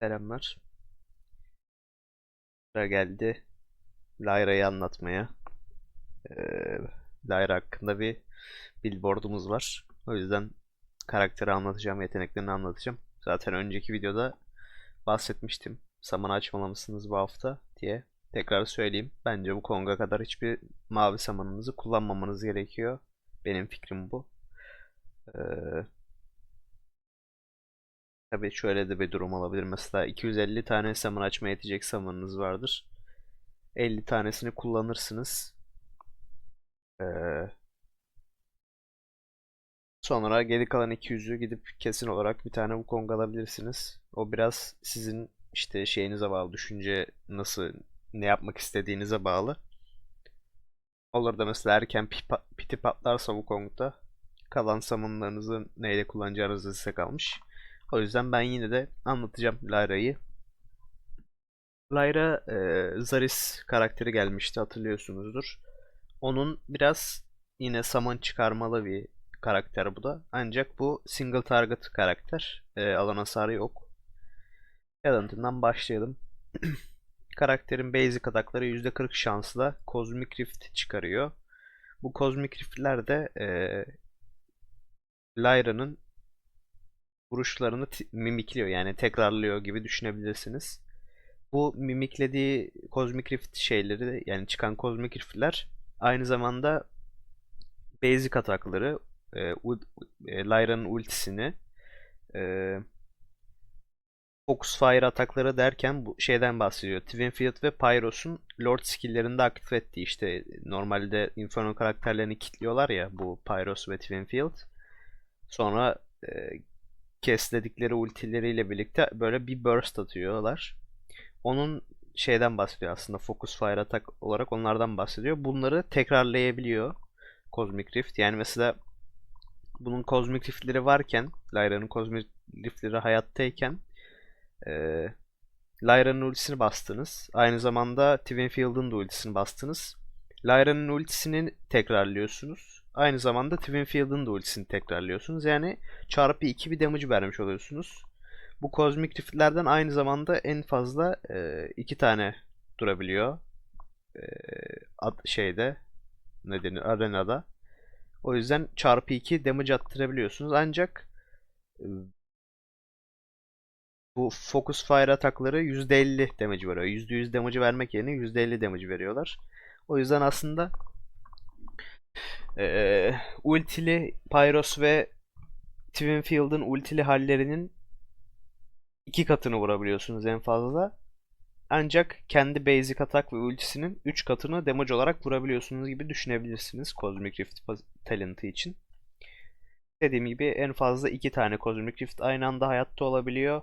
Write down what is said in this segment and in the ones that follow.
Selamlar. Sıra geldi Lyra'yı anlatmaya. Ee, Lyra hakkında bir billboardumuz var. O yüzden karakteri anlatacağım, yeteneklerini anlatacağım. Zaten önceki videoda bahsetmiştim. Saman açmalamışsınız bu hafta diye. Tekrar söyleyeyim. Bence bu Kong'a kadar hiçbir mavi samanınızı kullanmamanız gerekiyor. Benim fikrim bu. Ee, Tabii şöyle de bir durum olabilir. Mesela 250 tane summon açma yetecek summon'ınız vardır. 50 tanesini kullanırsınız. Ee, sonra geri kalan 200'ü gidip kesin olarak bir tane Wukong alabilirsiniz. O biraz sizin işte şeyinize bağlı. Düşünce nasıl, ne yapmak istediğinize bağlı. Olur da mesela erken piti patlarsa Wukong'da kalan summon'larınızı neyle kullanacağınız size kalmış. O yüzden ben yine de anlatacağım Lyra'yı. Lyra e, Zaris karakteri gelmişti hatırlıyorsunuzdur. Onun biraz yine summon çıkarmalı bir karakter bu da. Ancak bu single target karakter. E, alan hasarı yok. Talent'ından başlayalım. Karakterin basic atakları %40 şansla Cosmic Rift çıkarıyor. Bu Cosmic Rift'ler de e, Lyra'nın vuruşlarını mimikliyor yani tekrarlıyor gibi düşünebilirsiniz. Bu mimiklediği Cosmic Rift şeyleri yani çıkan Cosmic Rift'ler aynı zamanda basic atakları e, e, Lyra'nın ultisini e, Focus Fire atakları derken bu şeyden bahsediyor. Twinfield ve Pyros'un Lord skill'lerini de aktif ettiği işte normalde Inferno karakterlerini kilitliyorlar ya bu Pyros ve Twinfield. Sonra e, kesledikleri ultileriyle birlikte böyle bir burst atıyorlar. Onun şeyden bahsediyor aslında Focus Fire atak olarak onlardan bahsediyor. Bunları tekrarlayabiliyor Cosmic Rift. Yani mesela bunun Cosmic Rift'leri varken, Lyra'nın Cosmic Rift'leri hayattayken eee Lyra'nın ultisini bastınız. Aynı zamanda Twinfield'ın da ultisini bastınız. Lyra'nın ultisini tekrarlıyorsunuz. Aynı zamanda Twinfield'ın da ultisini tekrarlıyorsunuz. Yani çarpı 2 bir damage vermiş oluyorsunuz. Bu Cosmic Rift'lerden aynı zamanda en fazla e, iki tane durabiliyor. E, ad- şeyde ne denir arenada. O yüzden çarpı 2 damage attırabiliyorsunuz. Ancak e, bu Focus Fire atakları %50 damage veriyor. %100 damage vermek yerine %50 damage veriyorlar. O yüzden aslında e, ultili Pyros ve Twinfield'ın ultili hallerinin iki katını vurabiliyorsunuz en fazla. Ancak kendi basic atak ve ultisinin 3 katını damage olarak vurabiliyorsunuz gibi düşünebilirsiniz Cosmic Rift talentı için. Dediğim gibi en fazla 2 tane Cosmic Rift aynı anda hayatta olabiliyor.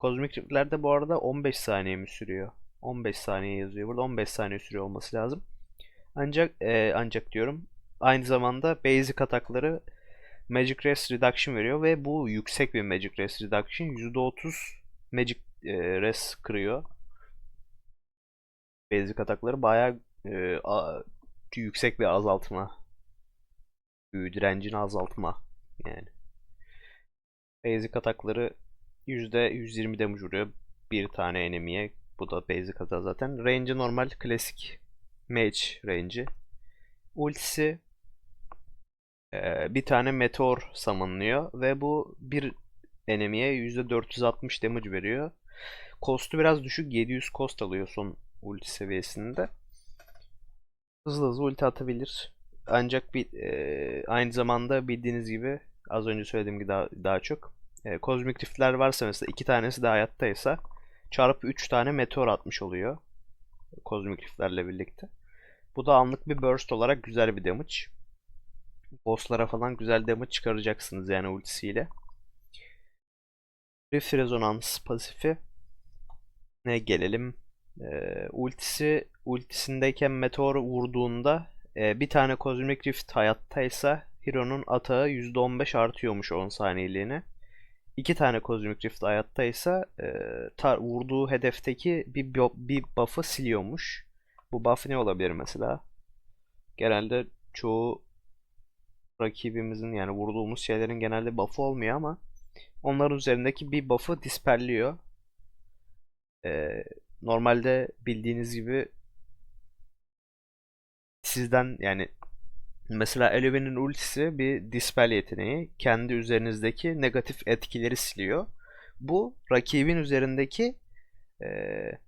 Cosmic Rift'ler de bu arada 15 saniye mi sürüyor? 15 saniye yazıyor. Burada 15 saniye sürüyor olması lazım. Ancak e, ancak diyorum aynı zamanda basic atakları Magic Res Reduction veriyor ve bu yüksek bir Magic Res Reduction. %30 Magic e, Res kırıyor. Basic atakları bayağı e, a- yüksek bir azaltma. Büyü direncini azaltma yani. Basic atakları %120 damage vuruyor bir tane enemy'ye. Bu da basic atak zaten. Range'i normal klasik mage range'i. Ultisi ee, bir tane meteor summonlıyor ve bu bir enemy'ye %460 damage veriyor. Cost'u biraz düşük 700 cost alıyor son ulti seviyesinde. Hızlı hızlı ulti atabilir. Ancak bir e, aynı zamanda bildiğiniz gibi az önce söylediğim gibi daha, daha çok e, Cosmic Rift'ler varsa mesela iki tanesi de hayattaysa çarpı 3 tane meteor atmış oluyor. Cosmic Rift'lerle birlikte. Bu da anlık bir burst olarak güzel bir damage. Bosslara falan güzel damage çıkaracaksınız yani ultisiyle. Rift Resonance pasifi ne gelelim. Ee, ultisi ultisindeyken meteor vurduğunda e, bir tane Cosmic Rift hayattaysa Hero'nun atağı %15 artıyormuş 10 saniyeliğine. İki tane Cosmic Rift hayattaysa e, tar- vurduğu hedefteki bir, bir buff'ı siliyormuş. Bu buff ne olabilir mesela? Genelde çoğu rakibimizin yani vurduğumuz şeylerin genelde buff'ı olmuyor ama onların üzerindeki bir buff'ı disperliyor. Ee, normalde bildiğiniz gibi sizden yani mesela Eleven'in ultisi bir dispel yeteneği. Kendi üzerinizdeki negatif etkileri siliyor. Bu rakibin üzerindeki eee,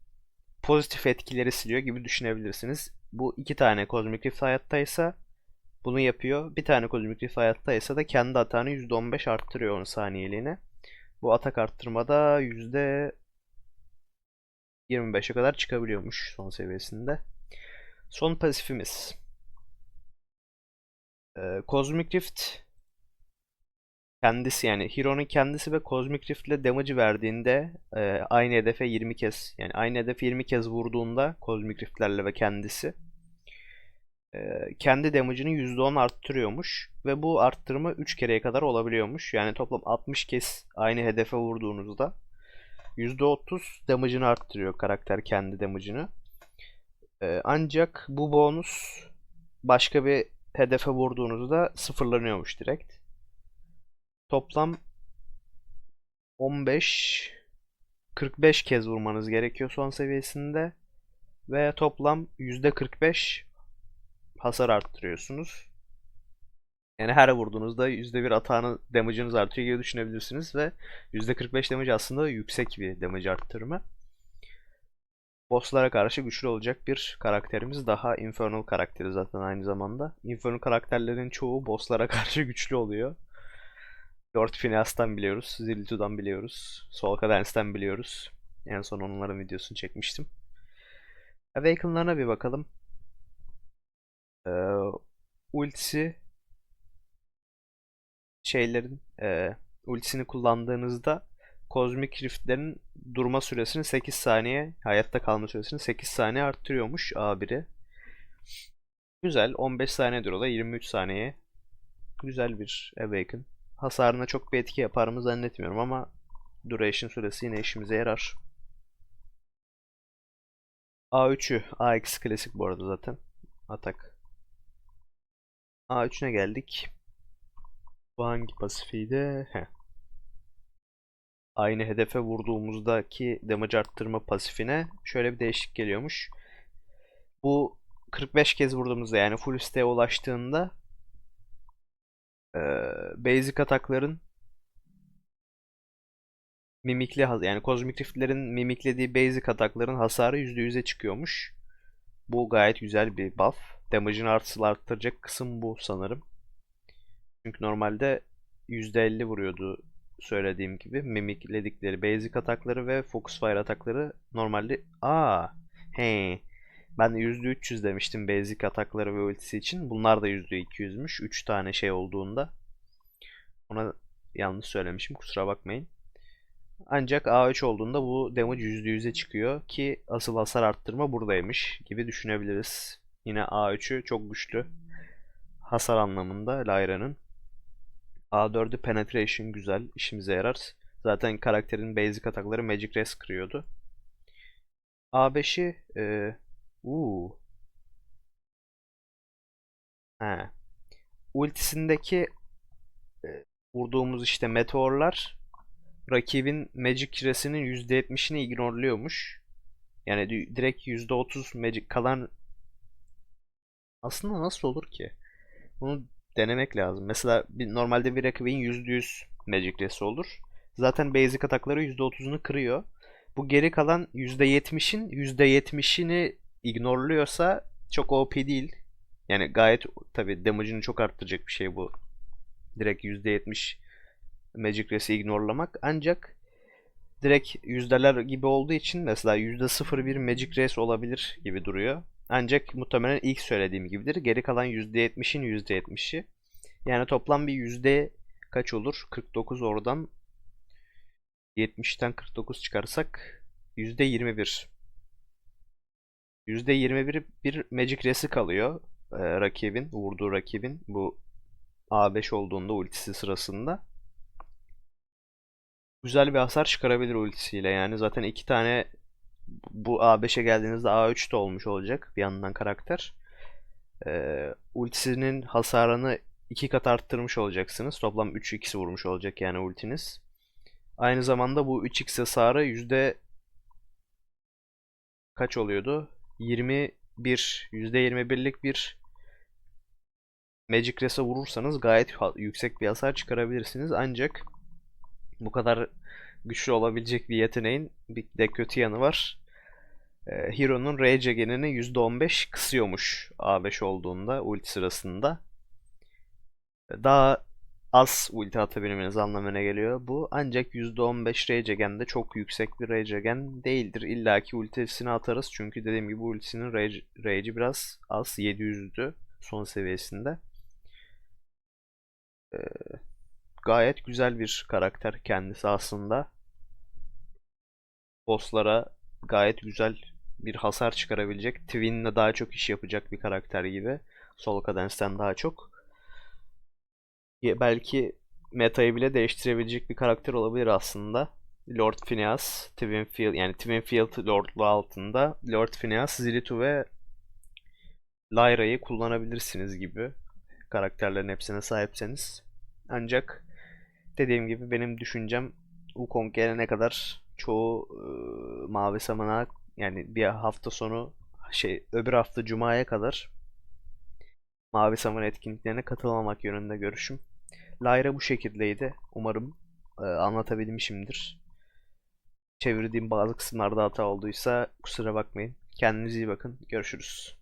pozitif etkileri siliyor gibi düşünebilirsiniz. Bu iki tane Cosmic Rift hayattaysa bunu yapıyor. Bir tane Cosmic Rift hayattaysa da kendi atağını %15 arttırıyor onun saniyeliğine. Bu atak arttırmada %25'e kadar çıkabiliyormuş son seviyesinde. Son pasifimiz. Ee, Cosmic Rift kendisi yani Hero'nun kendisi ve Cosmic Rift ile damage verdiğinde e, aynı hedefe 20 kez yani aynı hedefe 20 kez vurduğunda Cosmic Rift'lerle ve kendisi e, kendi damage'ını %10 arttırıyormuş ve bu arttırma 3 kereye kadar olabiliyormuş. Yani toplam 60 kez aynı hedefe vurduğunuzda %30 damage'ını arttırıyor karakter kendi damage'ını. E, ancak bu bonus başka bir hedefe vurduğunuzda sıfırlanıyormuş direkt. Toplam 15 45 kez vurmanız gerekiyor son seviyesinde ve toplam %45 hasar arttırıyorsunuz. Yani her vurduğunuzda %1 atağını damage'ınız artıyor gibi düşünebilirsiniz ve %45 damage aslında yüksek bir damage arttırma. Bosslara karşı güçlü olacak bir karakterimiz daha Infernal karakteri zaten aynı zamanda. Infernal karakterlerin çoğu bosslara karşı güçlü oluyor. Lord Phineas'tan biliyoruz, Zilitu'dan biliyoruz, Soul Cadence'den biliyoruz. En son onların videosunu çekmiştim. Awaken'larına bir bakalım. Ee, ultisi şeylerin e, ultisini kullandığınızda Kozmik Rift'lerin durma süresini 8 saniye, hayatta kalma süresini 8 saniye arttırıyormuş A1'i. Güzel. 15 saniye o da 23 saniye. Güzel bir Awaken. Hasarına çok bir etki yapar mı zannetmiyorum ama duration süresi yine işimize yarar. A3'ü. AX klasik bu arada zaten. Atak. A3'üne geldik. Bu hangi pasifiydi? Heh. Aynı hedefe vurduğumuzdaki damage arttırma pasifine şöyle bir değişik geliyormuş. Bu 45 kez vurduğumuzda yani full stack'e ulaştığında e, basic atakların mimikli yani Cosmic Rift'lerin mimiklediği basic atakların hasarı %100'e çıkıyormuş. Bu gayet güzel bir buff. Damage'ını artısını arttıracak kısım bu sanırım. Çünkü normalde %50 vuruyordu söylediğim gibi. Mimikledikleri basic atakları ve focus fire atakları normalde... Aa, he. Ben de %300 demiştim basic atakları ve ultisi için. Bunlar da %200'müş. 3 tane şey olduğunda. Ona yanlış söylemişim. Kusura bakmayın. Ancak A3 olduğunda bu damage %100'e çıkıyor ki asıl hasar arttırma buradaymış gibi düşünebiliriz. Yine A3'ü çok güçlü. Hasar anlamında Lyra'nın. A4'ü penetration güzel, işimize yarar. Zaten karakterin basic atakları Magic Rest kırıyordu. A5'i e, uu. He. Ultisindeki e, vurduğumuz işte meteorlar rakibin Magic Rest'inin %70'ini ignorluyormuş. Yani di- direkt %30 Magic kalan aslında nasıl olur ki? Bunu denemek lazım. Mesela bir, normalde bir rakibin %100 Magic Rest olur. Zaten basic atakları %30'unu kırıyor. Bu geri kalan %70'in %70'ini ignorluyorsa çok OP değil. Yani gayet tabi damage'ını çok arttıracak bir şey bu. Direkt %70 Magic Rest'i ignorlamak. Ancak direkt yüzdeler gibi olduğu için mesela %01 Magic Rest olabilir gibi duruyor. Ancak muhtemelen ilk söylediğim gibidir. Geri kalan %70'in %70'i. Yani toplam bir yüzde kaç olur? 49 oradan 70'ten 49 çıkarsak %21. %21 bir Magic Rest'i kalıyor e, rakibin, vurduğu rakibin bu A5 olduğunda ultisi sırasında. Güzel bir hasar çıkarabilir ultisiyle yani zaten iki tane bu A5'e geldiğinizde A3 de olmuş olacak bir yandan karakter. Ee, ultisinin hasarını iki kat arttırmış olacaksınız. Toplam 3 ikisi vurmuş olacak yani ultiniz. Aynı zamanda bu 3x hasarı yüzde kaç oluyordu? 21, %21'lik bir Magic Res'e vurursanız gayet yüksek bir hasar çıkarabilirsiniz. Ancak bu kadar güçlü olabilecek bir yeteneğin bir de kötü yanı var. Ee, Hero'nun Rage genini %15 kısıyormuş A5 olduğunda ulti sırasında. Daha az ulti atabilmeniz anlamına geliyor bu. Ancak %15 Rage Again de çok yüksek bir Rage Again değildir. İlla ki ultisini atarız çünkü dediğim gibi ultisinin Rage'i biraz az 700'dü son seviyesinde. Ee, gayet güzel bir karakter kendisi aslında. Bosslara gayet güzel bir hasar çıkarabilecek. Twin'le daha çok iş yapacak bir karakter gibi. Sol Cadence'den daha çok. Belki metayı bile değiştirebilecek bir karakter olabilir aslında. Lord Phineas, Twinfield yani Twinfield Lordluğu altında Lord Phineas, Zilitu ve Lyra'yı kullanabilirsiniz gibi karakterlerin hepsine sahipseniz. Ancak dediğim gibi benim düşüncem Wukong gelene kadar çoğu e, Mavi Samana yani bir hafta sonu şey öbür hafta Cuma'ya kadar Mavi Saman etkinliklerine katılmamak yönünde görüşüm. Lyra bu şekildeydi. Umarım e, anlatabilmişimdir. Çevirdiğim bazı kısımlarda hata olduysa kusura bakmayın. Kendinize iyi bakın. Görüşürüz.